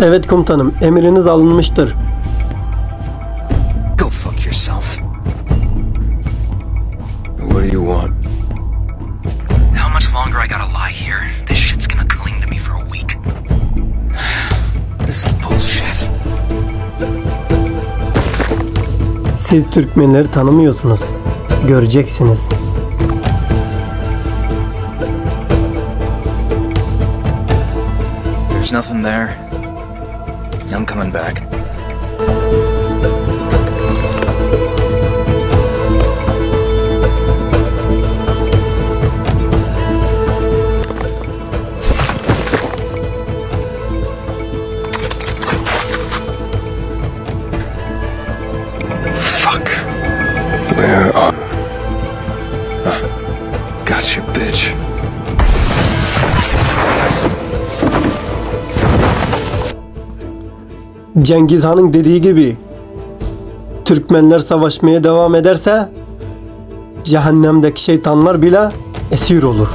Evet komutanım, emriniz alınmıştır. Go fuck yourself. What do you want? How much longer I gotta lie here? This shit's gonna cling to me for a week. This is bullshit. Siz Türkmenleri tanımıyorsunuz. Göreceksiniz. There's nothing there. I'm coming back. Fuck. Where are... Ah, gotcha, bitch. Cengiz Han'ın dediği gibi Türkmenler savaşmaya devam ederse cehennemdeki şeytanlar bile esir olur.